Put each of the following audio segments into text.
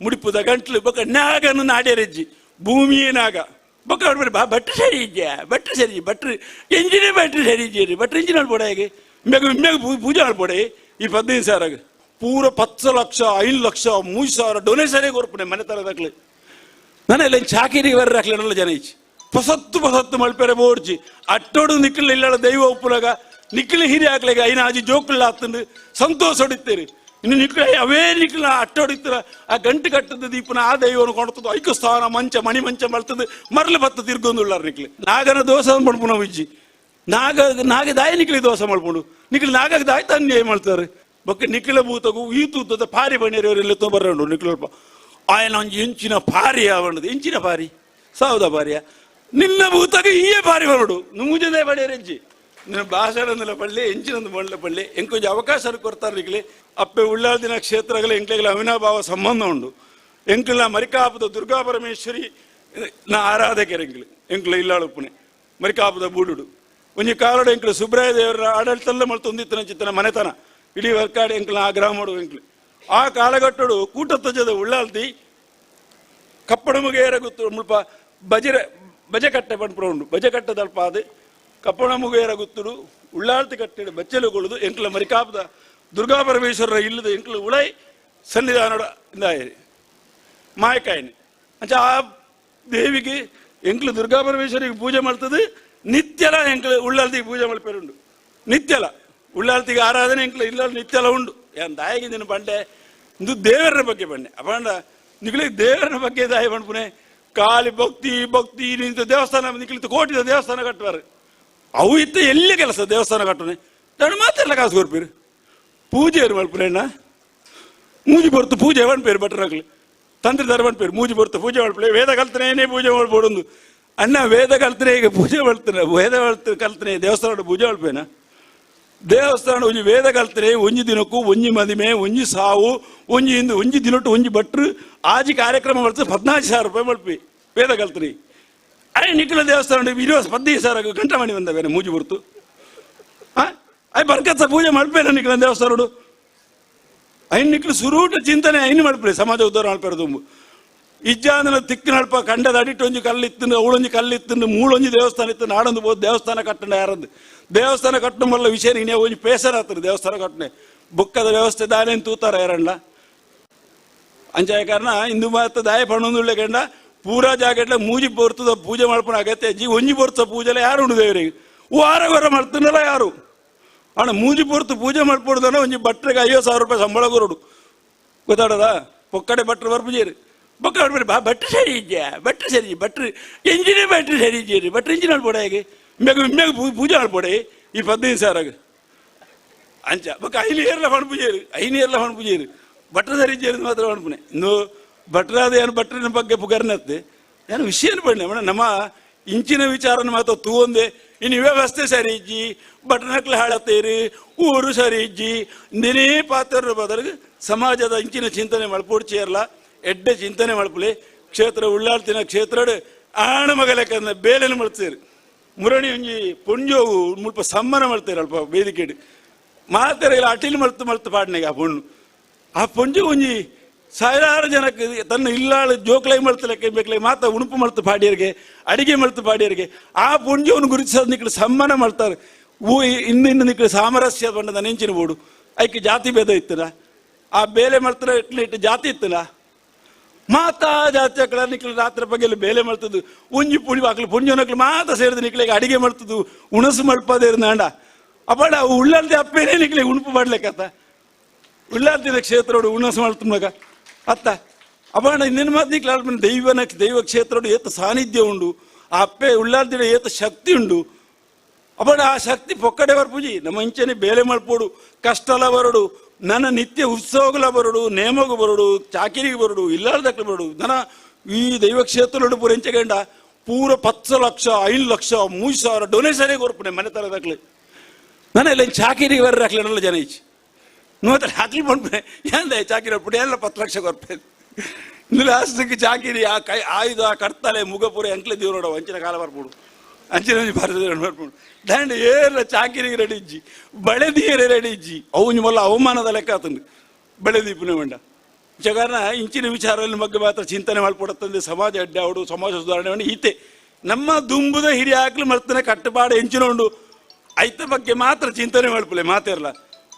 ಮುಡಿಪುದ ಗಂಟ್ಲು, ಬೊಕ ನಾಗನ ನಾಡ್ಯರಜ್ಜಿ, ಭೂಮಿಯೇ ನಾಗ. ಬೊಕ ಹೊಡ್ಬೇಡಿ ಬಾ, ಭಟ್ರು ಸರಿ ಇದ್ಯಾ ಭಟ್ರು ಸರಿ ಭಟ್ರು ಎಂಜಿನಿಯರ್ ಭಟ್ರು ಸರಿ ಇದ್ದೀರಿ ಭಟ್ರು ಇಂಜಿನ್ ಆಡ್ಬೋಡ ಹೇಗೆ? ಮೇಗ ಮೇಗ ಪೂಜೆ ಆಡ್ಬೋಡೆ ಈ ಪದ್ನೈದು ಸಾವಿರ ಪೂರ ಪತ್ತು ಲಕ್ಷ, ಐದು ಲಕ್ಷ, ಮೂರು ಸಾವಿರ ಡೊನೇಷನೇ ಕೊರ್ಪಣೆ ಮನೆ ತರದಾಕ್ಲಿ ಮನೆಯಲ್ಲಿ ಚಾಕಿರಿಗೆ ಬರ್ರೆ ಹಾಕ್ಲಿ ನಲ್ಲ ಜನ ಈಚಿ. ಪೊಸತ್ತು ಪೊಸತ್ತು ಮಲ್ಪೆರೆ ಬೋರ್ಜಿ ಅಟ್ಟೋಡು ನಿಕ್ಕಲಿಲ್ಲ ದೈವ ಉಪ್ಪುನಾಗ. ನಿಕ್ಕಲಿ ಹಿರಿ ಹಾಕ್ಲಿಗೆ ಐನಾಜಿ ಜೋಕುಳ್ಳ ಹತ್ತಂದು ಸಂತೋಷ ಹೊಡಿತೀರಿ ಇನ್ನು ನಿಕ್ಲ ಅವೇ ನಿಕ್ಲ ಆ ಗಂಟು ಕಟ್ಟದ ದೀಪನ, ಆ ದೈವನ ಕೊಡ್ತದ ಐಕ್ಯ ಸ್ಥಾನ ಮಂಚ, ಮಣಿ ಮಂಚ ಮಾಡ್ತದೆ ಮರಲು ಬತ್ತ ತಿರ್ಗೊಂದುಳ್ಳಾರ ನಿಕ್ಲಿ ನಾಗನ ದೋಸ ಮಾಡ್ಬು ನಾವು ನಾಗ ನಾಗ ದಾಯ ನಿಕ್ಲಿ ದೋಸ ಮಾಡ್ಕೊಂಡು ನಿಕ್ಲಿ ನಾಗ ದಾಯ ತನ್ನೇ ಮಾಡ್ತಾರೆ. ಬಕ್ಕ ನಿಕ್ಲ ಭೂತಗು, ಈ ತೂತದ ಪಾರಿ ಬಣ್ಣಿಯವರೆಲ್ಲ ತೊಂಬರ್ಕೊಂಡು ನಿಕ್ಲಲ್ಪ ಆಯನ ಒಂಜಿ ಇಂಚಿನ ಪಾರಿ ಅವನದು ಇಂಚಿನ ಪಾರಿ ಸೌದ ಪಾರಿಯ ನಿನ್ನ ಭೂತಗ, ಈಯೇ ಪಾರಿ ಬರಡು ನುಂಗುಜದೇ ಬಡಿಯರೆಜ್ಜಿ ನಿನ್ನ ಭಾಷಣಂದಲ ಪಳ್ಳಿ ಎಂಚಿನೊಂದು ಬಂಡ್ಲ ಪಳ್ಳಿ. ಎಂಕೊಂಚ ಅವಕಾಶ ಕೊಡ್ತಾರೆ ನಿಕ್ಲಿ ಅಪ್ಪೆ ಉಳ್ಳಾದಿನ ಕ್ಷೇತ್ರಗಳ ಎಂಕ್ಲೆಗಳ ಅವಿನಾಭಾವ ಸಂಬಂಧ ಉಂಡು ಎಂಕ್ಲ ಮರಿಕಾಪದ ದುರ್ಗಾ ಪರಮೇಶ್ವರಿ, ನಾ ಎಂಕ್ಲೆ ಎಂಕ್ಲು ಇಲ್ಲಾಳುಪ್ಪುನೆ ಮರಿಕಾಪದ ಬೂಡುಡು. ಒಂಜಿ ಕಾಲಡು ಎಂಕ್ಲು ಸುಬ್ರಾಯ ದೇವರ ಆಡಳಿತಲ್ಲ ಮಳೆ ತೊಂದಿತ್ತನ ಚಿತ್ತನ ಮನೆತನ. ಇಡೀ ವರ್ಕಾಡಿ ಎಂಕ್ಲ ಆ ಗ್ರಾಮಡು ಎಂಕ್ಲು ಆ ಕಾಲಘಟ್ಟಡು ಕೂಟತ್ವಜದ ಉಳ್ಳಾಲ್ತಿ ಕಪ್ಪಡ ಗುತ್ತು ಮುಲ್ಪ ಬಜೆ ಕಟ್ಟೆ ಬಂಡ್ಪುರ ಉಂಡು ಬಜಕಟ್ಟೆ ಕಟ್ಟದಲ್ಪ ಅದು ಕಪ್ಪಣ ಮುಗಿಯರ ಗುತ್ತುಡು, ಉಳ್ಳಾಳ್ತಿ ಕಟ್ಟೆಡು ಬೆಚ್ಚಲುಗೊಳ್ಳುದು, ಎಂಕ್ಲ ಮರಿಕಾಪದ ದುರ್ಗಾ ಪರಮೇಶ್ವರರ ಇಲ್ಲದ ಎಂಕ್ಲ ಉಳೈ ಸನ್ನಿಧಾನಡ ಇಂದಾಯಿರಿ. ಮಾಯಕಾಯಿನಿ. ಅಂಚ ಆ ದೇವಿಗೆ ಎಂಕ್ಲು ದುರ್ಗಾ ಪರಮೇಶ್ವರಿಗೆ ಪೂಜೆ ಮಾಡ್ತದೆ ನಿತ್ಯಲ ಎಂಕ್ಲು ಉಳ್ಳಾಲ್ತಿಗೆ ಪೂಜೆ ಮಲ್ಪೇರುಂಡು. ನಿತ್ಯಲ. ಉಳ್ಳಾಳ್ತಿಗೆ ಆರಾಧನೆ ಎಂಕ್ಲು ಇಲ್ಲ ನಿತ್ಯಲ ಉಂಡು. ಏನ್ ದಾಯಿಗೆ ನಿನ್ನ ಬಂಡೆ, ಇಂದು ದೇವರ ಬಗ್ಗೆ ಬಂಡೆ. ಅಪಂಡ ನಿಕ್ಲಿ ದೇವರ ಬಗ್ಗೆ ದಾಯಿ ಬಂಡ್ಪುನೆ ಕಾಲಿ ಭಕ್ತಿ ಭಕ್ತಿ ನಿಂತ ದೇವಸ್ಥಾನ ನಿಕ್ಲಿತ್ತು ಕೋಟಿದ ದೇವಸ್ಥಾನ ಕಟ್ಟುವಾರು ಅವು ಇತ್ತು ಎಲ್ಲಿ ಕೆಲಸ? ದೇವಸ್ಥಾನ ಕಟ್ಟನೆ. ನಾನು ಮಾತ್ರ ಕಾಸು ಕೊರ್ಪೀರು ಪೂಜೆ ಮಲ್ಪುನೇಣ್ಣ ಮೂಜಿ ಬರ್ತು ಪೂಜೆ ಪೇರು? ಭಟ್ರಾಗ್ಲಿ ತಂತ್ರಿ ದರ್ವನ್ ಪೇರು, ಮೂಜಿ ಬರ್ತು ಪೂಜೆ ಮಾಡ್ಪಲೆ ವೇದ ಕಲ್ತನೇನೆ ಪೂಜೆ ಮಾಡ್ಬೋಡೊಂದು ಅಣ್ಣ, ವೇದ ಕಲ್ತನೆ ಈಗ ಪೂಜೆ ಮಾಡ್ತಾನೆ ವೇದ ಕಲ್ತ ಕಲ್ತನೆ ದೇವಸ್ಥಾನ ಪೂಜೆ ಮಾಡ್ಪೇನ ದೇವಸ್ಥಾನ ಒಂಜಿ ವೇದ ಕಲ್ತನೆ ಒಂಜಿ ದಿನಕ್ಕೂ ಒಂಜಿ ಮದಿಮೆ ಒಂಜಿ ಸಾವು ಒಂಜಿ ಇಂದು ಒಂಜಿ ದಿನಟ್ಟು ಒಂಜಿ ಭಟ್ರು, ಆಜಿ ಕಾರ್ಯಕ್ರಮ ಮಾಡ್ತಾರೆ ಹದಿನಾಲ್ಕು ಸಾವಿರ ರೂಪಾಯಿ ಮಾಡ್ಪಿ ವೇದ ಕಲ್ತನೆ ಅರೆ, ನಿಖಿಲ ದೇವಸ್ಥಾನ ಇರುವ ಸ್ಪರ್ಧಿ ಸರ್ ಗಂಟೆ ಮಣಿ ಬಂದವೇನೆ, ಮೂಜಿ ಬರ್ತು. ಅಯ್ಯ ಬರ್ಕತ್ತ ಪೂಜೆ ಮಲ್ಪೇನ ನಿಖಿಲ ದೇವಸ್ಥಾನಡು ಐನ್ನಿಕ್ಲು ಸುರೂಟ ಚಿಂತನೆ ಐನ್ ಮಾಡ್ಬೇಡಿ, ಸಮಾಜ ಉದ್ದಾರ ಮಾಡ್ಬೇಡ ತುಂಬು. ಇಜ್ಜಾಂದನ ತಿಕ್ಕು ನಡ್ಪ ಕಂಡದ ಅಡಿಟ್ಟು ಒಂಜಿ ಕಲ್ಲಿತ್ತು ಕಲ್ಲು ಇತ್ತು ಮೂಳೊಂಜಿ ದೇವಸ್ಥಾನ ಇತ್ತು, ನಾಡೊಂದು ಬೋದು ದೇವಸ್ಥಾನ ಕಟ್ಟಣ ಯಾರಂದು. ದೇವಸ್ಥಾನ ಕಟ್ಟಣ ಮಲ್ಲ ವಿಷಯ ನೀನೇ ಒಂಜಿ ಪೇಸರ್ ಆತರು ದೇವಸ್ಥಾನ ಕಟ್ಟಣೆ. ಬುಕ್ಕದ ವ್ಯವಸ್ಥೆ ದಾನೇನು ತೂತಾರ ಯಾರಣ್ಣ? ಅಂಜಾಯ ಕಾರಣ, ಹಿಂದೂ ಮಾತ ದಾಯ ಪಣ್ಣೊಂದುಳ್ಳೆ ಕಂಡ ಪೂರಾ ಜಾಗಟ್ಲ ಮೂಜಿ ಬರ್ತದ, ಪೂಜೆ ಮಾಡ್ಕೊಂಡು ಆಗತ್ತೆ. ಜಿ ಒಂಜಿ ಬರ್ತದ ಪೂಜೆಲ್ಲ ಯಾರು ಉಂಡು ದೇವರಿಗೆ ವಾರ ವಾರ ಮಾಡ್ತಾನಲ್ಲ ಯಾರು? ಅಣ್ಣ, ಮೂಜಿ ಬರ್ತು ಪೂಜೆ ಮಾಡ್ಕೊಡ್ದಾನ ಒಂಜಿ ಬಟ್ರಿಗೆ ಐವತ್ತು ಸಾವಿರ ರೂಪಾಯಿ ಸಂಬಳ ಕೊರೋಡು ಗೊತ್ತಾಡದ ಪೊಕ್ಕಡೆ ಭಟ್ರು ಬರ್ಪುಜೇರಿ ಪೊಕ್ಕಡೆ ಬರ್ರಿ ಬಾ ಬಟ್ಟೆ ಸರಿ ಇದ್ಯಾ? ಭಟ್ರು ಸರಿ ಭಟ್ರು ಎಂಜಿನೇ ಭಟ್ರು ಸರಿ ಇದ್ದೀರಿ ಭಟ್ರು ಇಂಜಿನ್ ಆಡ್ಬೋಡ ಹೇಗೆ? ಮೇಗ ಮೇಗ ಪೂಜೆ ಆಡ್ಬೋಡೆ ಈ ಪದ್ನೈದು ಸಾವಿರ ಅಂಚ ಬಕ್ಕ ಐನೀರ್ಲ ಹಣ್ಣು ಪೂಜೇರು ಐನೀರ್ಲ ಹಣ್ಣು ಪೂಜೆ ಭಟ್ರ ಸರಿ ಇದ್ದೀರಿ ಮಾತ್ರ ಹಣ್ಣುಪುಣೆ ಇನ್ನು ಭಟ್ರಾದ ಏನು ಭಟ್ರಿನ ಬಗ್ಗೆ ಪುಗರ್ನತ್ತೆ ಏನು ವಿಷಯ ಬಣ್ಣ ಮೇಡಮ್? ನಮ್ಮ ಇಂಚಿನ ವಿಚಾರನ ಮಾತ್ರ ತೂಂದೆ ಇನ್ನು ವ್ಯವಸ್ಥೆ ಸರಿ ಇಜ್ಜಿ. ಭಟ್ರಕ್ಲೆ ಹಾಳತ್ತೇರಿ. ಊರು ಸರಿ ಇಜ್ಜಿ. ದಿನೇ ಪಾತ್ರ ಬದಲಿಗೆ ಸಮಾಜದ ಇಂಚಿನ ಚಿಂತನೆ ಮಲ್ಪೋಡ್ಚಿಯರ್ಲ ಎಡ್ಡೆ ಚಿಂತನೆ ಮಲ್ಪಲಿ. ಕ್ಷೇತ್ರ ಉಳ್ಳಾಳ್ತಿನ ಕ್ಷೇತ್ರ ಆಣ ಮಗಲೆಕ್ಕಂದ ಬೇಲೆನ ಮಳ್ತೀರಿ ಮುರಣಿ ಒಂಜಿ ಪುಂಜೋವು ಮುಲ್ಪ ಸಮ್ಮನ ಮಳ್ತೀರಿ ಅಲ್ಪ ವೇದಿಕೆಡ್. ಮಾತಾರ ಇಲ್ಲ ಅಟಿಲ್ ಮಳ್ತು ಮಳ್ತು ಪಾಡ್ನೆಗೆ ಆ ಪುಣ್ಣು. ಆ ಪುಂಜು ಒಂಜಿ ಸಾವಿರಾರು ಜನಕ್ಕೆ ತನ್ನ ಇಲ್ಲಾಳು ಜೋಕ್ಲೈ ಮಳ್ತಲಕ್ಕೆ ಬೇಕಲೈ ಮಾತ ಉಣುಪು ಮಳ್ತು ಪಾಡಿಯರಿಗೆ, ಅಡಿಗೆ ಮಳ್ತು ಪಾಡಿಯರಿಗೆ, ಆ ಪುಂಜವನ್ನು ಗುರುತಿಸೋದು ನಿಕ್ಕಳು ಸಮ್ಮಾನ ಮಾಡ್ತಾರೆ ಊ ಇನ್ನು ಇನ್ನು ನಿಕ್ಕಳು ಸಾಮರಸ್ಯ ಬಣ್ಣದ ನೆಂಚಿನ ಬೋಡು. ಐಕೆ ಜಾತಿ ಭೇದ ಇತ್ತಲ್ಲ ಆ ಬೇಲೆ ಮಳ್ತರ ಇಟ್ಟು ಜಾತಿ ಇತ್ತಲ್ಲ ಮಾತಾ ಜಾತಿ ಅಕ್ಕಳ ನಿಕ್ಕಳು ರಾತ್ರಿ ಬಗ್ಗೆಲ್ಲ ಬೇಲೆ ಮಳ್ತದ್ದು ಉಂಜಿ ಪುಣಿ ಹಾಕ್ಲು ಪುಂಜನಕ್ಲು ಮಾತ ಸೇರಿದ ನಿಕ್ಕಳಿಗೆ ಅಡಿಗೆ ಮಳ್ತದ್ದು ಉಣಸು ಮಳ್ಪದೇ ಇರ್ನಾಂಡ ಅಪ್ಪಡ ಉಳ್ಳಲ್ದೆ ಅಪ್ಪೇನೇ ನಿಕ್ಕಳಿಗೆ ಉಣುಪು ಮಾಡ್ಲಿಕ್ಕತ್ತ ಕ್ಷೇತ್ರ ಉಣಸು ಮಾಡ್ತುಮ್ನಾಗ ಅತ್ತ. ಅಪಣ ಇನ್ನೇನು ಮಾತು ನಿಕ್ಲ ದೈವನ ದೈವ ಕ್ಷೇತ್ರಡು ಏತ ಸಾನ್ನಿಧ್ಯ ಉಂಡು. ಅಪ್ಪೆ ಉಳ್ಳಾರ್ತಿನ ಏತ ಶಕ್ತಿ ಉಂಡು. ಅಪಣ ಆ ಶಕ್ತಿ ಪೊಕ್ಕಡೆ ಬರ್ಪುಜಿ ನಮ್ಮ ಇಂಚನೆ ಬೇಲೆ ಮಲ್ಪೋಡು ಕಷ್ಟಲ ಬರಡು. ನನ್ನ ನಿತ್ಯ ಉತ್ಸವಗಳ ಬರಡು. ನೇಮಗ ಬರಡು. ಚಾಕಿರಿಗೆ ಬರಡು. ಇಲ್ಲಾರ್ದಕ್ಕೆ ಬರಡು. ನನ್ನ ಈ ದೈವ ಕ್ಷೇತ್ರಡು ಪೂರ ಎಂಚಗಂಡ ಪೂರ ಪತ್ತು ಲಕ್ಷ, ಐದು ಲಕ್ಷ, ಮೂರು ಸಾವಿರ ಡೊನೇಷನೇ ಕೊರ್ಪಣೆ ಮನೆ ತರದಕ್ಲೆ. ನಾನೆಲ್ಲ ಚಾಕಿರಿಗೆ ಬರ್ರಾಕ್ಲೆ ನನ್ನ ಜನ ಈಚೆ. ನೋಡಿದ್ರೆ ರಾತ್ರಿ ಬಂದ್ಬಿಡೆ. ಎಲ್ಲ ಚಾಕಿರ ಬಿಡಿ, ಎಲ್ಲ ಪತ್ತು ಲಕ್ಷ ಕೊರ್ಪೆ ಲಾಸ್ಟಿಗೆ ಚಾಕಿರಿ ಆ ಕೈ, ಆಯುಧ ಕಡ್ತಾಳೆ ಮುಗಪುರ ಎಂಕ್ಲೆ ದೇವ್ರು ನೋಡೋ, ಅಂಚಿನ ಕಾಲ ಬರ್ಬೋದು ಅಂಚಿನ ಬರ್ತದೆ ನೋಡ್ಬೋದು ದಂಡ ಏರ್ಲ ಚಾಕಿರಿಗೆ ರೆಡಿ ಇಜ್ಜಿ. ಬಳೆದೀರೆ ರೆಡಿ ಇಜ್ಜಿ. ಅವನ ಮೊಲ್ಲ ಅವಮಾನದ ಲೆಕ್ಕ ಆತಂದು. ಬಳೆದೀಪನೆ ಮಂಡ. ಜಗಾರನ ಇಂಚಿನ ವಿಚಾರದಲ್ಲಿ ಬಗ್ಗೆ ಮಾತ್ರ ಚಿಂತನೆ ಮಾಡಿಕೊಡತ್ತಂದೆ, ಸಮಾಜ ಅಡ್ಡಾಡು ಸಮಾಜ ಸುಧಾರಣೆ ಈತೆ. ನಮ್ಮ ದುಂಬುದ ಹಿರಿಯ ಹಾಕ್ಲಿ ಮರ್ತನೆ ಹೆಂಚಿನ ಉಂಡು. ಐತ ಬಗ್ಗೆ ಮಾತ್ರ ಚಿಂತನೆ ಮಾಡ್ಪಲೆ ಮಾತಿರಲ್ಲ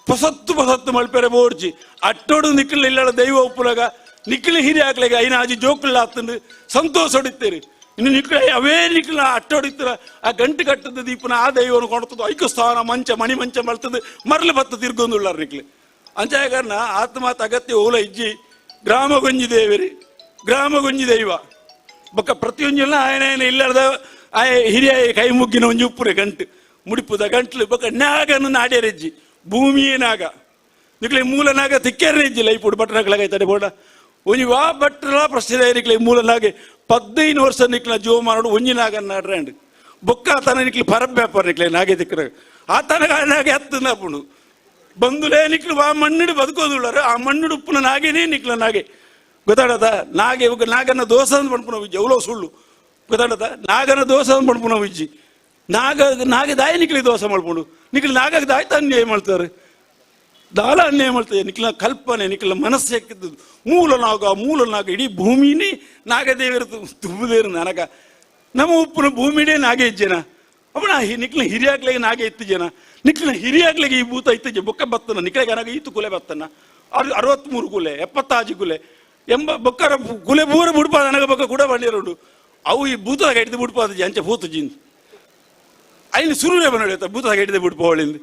ಪೊಸತ್ತು ಪಸತ್ತು ಮಲ್ಪೆರೆ ಬೋರ್ಜಿ. ಅಟ್ಟೋಡು ನಿಕ್ಕಲಿಲ್ಲ ದೈವ ಉಪ್ಪುಲಗ. ನಿಕ್ಕಲಿ ಹಿರಿಯ ಆಕಲಿಗೆ ಐನ ಆಜಿ ಜೋಕುಲ್ಲ ಆತಂದು. ಸಂತೋಷ ಹೊಡಿತೇರಿ ಇನ್ನು ನಿಕ್ಕಳ ಅವೇ ನಿಕ್ಕಲ ಅಟ್ಟೋಡಿತ್ತರ. ಆ ಗಂಟು ಕಟ್ಟದ ದೀಪನ ಆ ದೈವನು ಕೊಡ್ತದ್ದು ಐಕ ಸ್ಥಾನ, ಮಂಚ, ಮಣಿ ಮಂಚ ಮಲ್ತದ್ದು ಮರಳು ಬತ್ತ ತಿರ್ಗೊಂದುಳ್ಳಾರ ಅಂಚಾಯ ಕಾರಣ ಆತ್ಮಾತ ಅಗತ್ಯ ಓಲ ಇಜ್ಜಿ. ಗ್ರಾಮ ಗೊಂಜಿ ದೇವರಿ. ಗ್ರಾಮ ಗೊಂಜಿ ದೈವ. ಬೊಕ್ಕ ಪ್ರತಿಯೊಂಜಲ್ಲ ಆಯನ ಆಯನ ಇಲ್ಲದ ಆಯ ಹಿರಿಯ ಕೈ ಮುಗ್ಗಿನ ಒಂಜಿ ಉಪ್ಪುರೆ ಗಂಟು. ಮುಡಿಪುದ ಗಂಟ್ಲು ಬೊಕ್ಕ ನಾಗನ ನಾಡ್ಯರೆಜ್ಜಿ ಭೂಮಿಯೇ ನಾಗ. ನಿಕ್ಲೆ ಮೂಲನಾಗ ನಾಗ ఇప్పుడు ಬಟ್ರಗಳಾಗೈತಡೆ ಬೋಡ ಒಂಜಿ ವಾ ಬಟ್ರಲ ಪ್ರಶ್ನೆ ನಿಕ್ಲೆ ಮೂಲ ನಾಗೆ. ಪದ್ದೈನು ವರ್ಷ ನಿಕ್ಲ ಒಂಜಿ ನಾಗನ ನಾಡ್ರಂಡ್ ಬೊಕ್ಕ ಆತನ ನಿಕ್ಲಿ ಪರಬ್ಯಾಪಾರ ನಿಕ್ಲೆ ನಾಗೆ ತಿಕ್ಕರ. ಆತನ ನಾಗೆ ಹತ್ತನ ಪುಂಡು. ಬಂದುಲೇ ನಿಕ್ಲು ಆ ಮಣ್ಣಿಡು ಬದುಕೋದುಳ್ಳಾರ. ಆ ಮಣ್ಣಿಡು ಉಪ್ಪುನ ನಾಗೇನೇ ನಿಕ್ಲ ನಾಗೆ. ಗೊತ್ತಾಡದ ನಾಗೆ ನಾಗನ ದೋಸ ಅಂತ ಪಣ್ಪುನ ವಿಜ್ಜಿ ಸುಳ್ಳು. ಗೊತ್ತಾಡದ ನಾಗನ ದೋಸ ಅಂತ ಪಣ್ಪುನ ವಿಜ್ಜಿ ನಾಗ, ನಾಗೆ ದಾಯಿ ನಿಕ್ಲಿ ದೋಸ ಮಾಡ್ಕೊಂಡು ನಿಕ್ಲಿ ನಾಗಾಗದ ಆಯ್ತು ಅನ್ಯಾಯ ಮಾಡ್ತಾರೆ? ದಾಳ ಅನ್ಯಾಯ ಮಾಡ್ತಾರೆ. ನಿಕ್ಲ ಕಲ್ಪನೆ ನಿಕ್ಲ ಮನಸ್ಸು ಹಾಕಿದ್ದು ಮೂಲ ನಾಗ ಮೂಲ ನಾಗ ಇಡೀ ಭೂಮಿನೇ ನಾಗದೇವರ ತುಂಬದೇರು ನನಗ. ನಮ್ಮ ಉಪ್ಪುನ ಭೂಮಿನೇ ನಾಗೆ ಜನ. ಅವನ ನಿಕ್ಲ ಹಿರಿಯಾಗ್ಲಿಗೆ ನಾಗೆ ಇತ್ತು ಜನ. ನಿಕ್ಲ ಹಿರಿಯಾಗ್ಲಿಗೆ ಈ ಭೂತ ಇತ್ತು ಬೊಕ್ಕ ಬತ್ತನ ನಿಕ್ಲಿಗೆ ನನಗೆ ಈತು ಕುಲೆ ಬತ್ತನ. ಅದು ಅರವತ್ಮೂರು ಕುಲೆ ಎಪ್ಪತ್ತಾಜು ಕುಲೆ ಎಂಬ ಬೊಕ್ಕರ ಕುಲೆ ಪೂರ ಬುಡ್ಪಾದ ನನಗೆ ಬೊಕ್ಕ ಕೂಡ ಬಂದಿರೋಡು. ಅವು ಈ ಭೂತದಾಗ ಹಿಡಿದು ಬುಡ್ಪಾದ ಅಂಚೆ ಭೂತ ಜಿಂದು ಅಲ್ಲಿ ಸುರುವೆ ಬನ್ನ ಹೇಳ್ತಾರೆ ಭೂತ ಹಿಡಿದೆ ಬಿಟ್ಟು ಪೋಳಿಂದ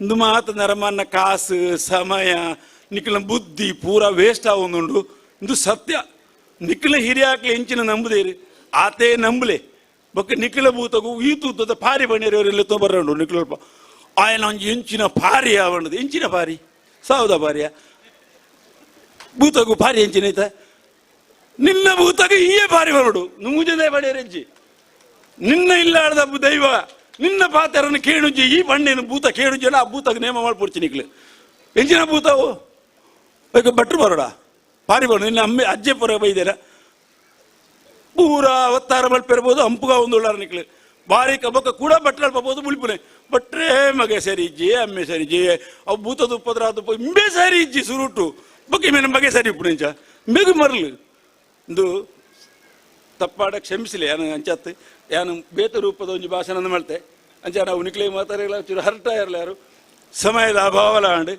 ಇಂದು ಮಾತ್ರ ನರಮನ್ನ ಕಾಸು, ಸಮಯ ನಿಖಿಲ ಬುದ್ಧಿ ಪೂರ ವೇಸ್ಟ್ ಆಗೊಂದುಂಡು ಇಂದು ಸತ್ಯ. ನಿಖಿಲ ಹಿರಿಯಾಕ್ಲೆ ಹೆಂಚಿನ ನಂಬುದೇರಿ ಆತೇ ನಂಬಲೆ. ಬೊಕ್ಕ ನಿಖಿಲ ಭೂತಗು ಈ ತೂತದ ಪಾರಿ ಬಣ್ಣಿಯವರೆಲ್ಲ ತೊಂಬರಂಡು ನಿಖಿಲಪ್ಪ ಆಯನ ಒಂಜಿ ಎಂಚಿನ ಪಾರಿ ಆವಣದು ಎಂಚಿನ ಪಾರಿ? ಸಾವುದ ಪಾರಿಯ. ಭೂತಗು ಪಾರಿ ಎಂಚಿನ ಐತ? ನಿನ್ನ ಭೂತಗು ಈಯೇ ಪಾರಿ ಬರಡು ಬಡಿಯರ್ ಹೆಂಚಿ. ನಿನ್ನ ಇಲ್ಲಾಡ್ದ ದೈವ. ನಿನ್ನ ಪಾತ್ರನ ಕೇಳುಂಜಿ ಈ ಬಣ್ಣಿನ ಭೂತ ಕೇಳುಂಜನ ಆ ಭೂತಕ್ಕೆ ನೇಮ ಮಾಡ್ಬಿಡ್ತೀನಿ ನಿಕ್ಲು ಎಂಜಿನ ಭೂತವು ಅದಕ್ಕೆ ಭಟ್ರು ಬರೋಡ? ಪಾರಿ ಬರೋಣ, ನಿನ್ನ ಅಮ್ಮೆ, ಅಜ್ಜೆ ಪುರ ಬೈದೇರ ಪೂರ ಅವತಾರ ಮಲ್ಪಿರ್ಬೋದು ಅಂಪುಗ ಒಂದು ಉಳ್ಳಾರ ನಿಕ್ಲೆ ಬಾರಿ ಕಬ್ಬಕ್ಕ ಕೂಡ ಬಟ್ಲ ಪಬೋದು ಮುಳಿಪುನೆ ಬಟ್ರೇ ಮಗೆ ಸರಿ ಇಜ್ಜಿ, ಅಮ್ಮೆ ಸರಿ ಇಜ್ಜಿ, ಅವು ಭೂತದ ಉಪದ್ರ ಅದು ಇಂಬೆ ಸರಿ ಇಜ್ಜಿ, ಸುರುಟು. ಬಗ್ಗೆ ಮೇಲೆ ಮಗೆ ಸರಿ ಇಪ್ಪು ನಿಂಚ. ಮೆಗು ಮರಲು. ಇಂದು ತಪ್ಪಾಡ ಕ್ಷಮಿಸಲಿ ಅನ್ನ ಅಂಚತ್ತು ಯಾನು ಬೇತ ರೂಪದ ಒಂದು ಭಾಷಣ ಮಾಡ್ತೆ. ಅಂಚೆ ನಾವು ನಿಕ್ಲೆ ಮಾತಾಡಿಲ್ಲ ಚೂರು ಹರ್ಟ ಇರಲ್ಲ ಯಾರು. ಸಮಯದ ಅಭಾವಲ ಆಂಡ್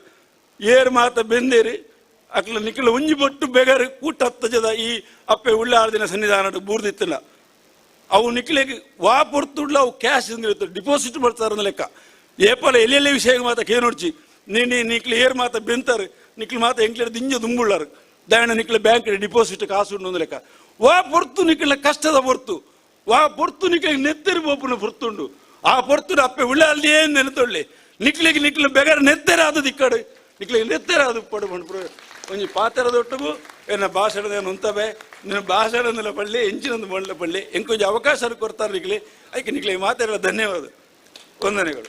ಏರ್ ಮಾತ ಬೆಂದೇರಿ, ಅಕ್ಲ ನಿಕ್ಲ ಒಂಜಿ ಬೊಟ್ಟು ಬೆಗರ್ ಕೂಟ ಹತ್ತಜದ ಈ ಅಪ್ಪೆ ಉಳ್ಳಾರ್ದಿನ ಸನ್ನಿಧಾನ ಬೂರ್ದಿತ್ತಿಲ್ಲ ಅವು ನಿಕ್ಲಿಗೆ ವಾ ಪೊರ್ತುಡ್ಲ ಅವು ಕ್ಯಾಶ್ ಡಿಪಾಸಿಟ್ ಮಾಡ್ತಾರ ಲೆಕ್ಕ. ಏಪಲ ಎಲ್ಲೆಲ್ಲಿ ವಿಷಯ ಮಾತ ಕೇನೋಡ್ಚಿ ನೀ ನಿಕ್ಲಿ ಏರ್ ಮಾತ ಬೆಂತಾರೆ, ನಿಕ್ಲಿ ಮಾತ ಎಂಕ್ಲೆ ದಿಂಜ ದುಂಬುಳ್ಳಾರು. ದಾಯಣ ನಿಕ್ಲೆ ಬ್ಯಾಂಕ್ ಡಿಪಾಸಿಟ್ ಕಾಸು ಲೆಕ್ಕ. ವಾ ಪೊರ್ತು ನಿಕ್ಲ ಕಷ್ಟದ ಪೊರ್ತು. ವಾ ಪೊರ್ತು ನಿಕ್ಲಿ ನೆತ್ತರಿ ಬೋಪುನ ಪೊರ್ತುಂಡು ಆ ಪೊರ್ತುಡು ಅಪ್ಪೆ ಉಳ್ಳಾಲ್ದಿ ಏನ್ ನೆನತೊಳ್ಳಿ. ನಿಕ್ಲಿಗೆ ನಿಕ್ಲಿ ಬೆಗರ್ ನೆತ್ತೆರ ಅದು ದಿಕ್ಕಡು. ನಿಕ್ಲಿಗೆ ನೆತ್ತೆರ ಅದು ಪಡು ಪಂಡ್ಪುರ ಒಂಜಿ ಪಾತ್ರದೊಟ್ಟಿಗೂ, ಎನ್ನ ಭಾಷಣದ ಉಂತವೆ ನಿನ್ನ ಭಾಷಣದಲ್ಲ ಪಳ್ಳಿ, ಎಂಚಿನೊಂದು ಮಣ್ಣ ಪಳ್ಳಿ. ಎಂಕೊಂಜಿ ಅವಕಾಶ ಕೊಡ್ತಾರೆ ನಿಕ್ಲಿ. ಅದಕ್ಕೆ ನಿಕ್ಲಿಗೆ ಮಾತಾಡೋ ಧನ್ಯವಾದ. ವಂದನೆಗಳು.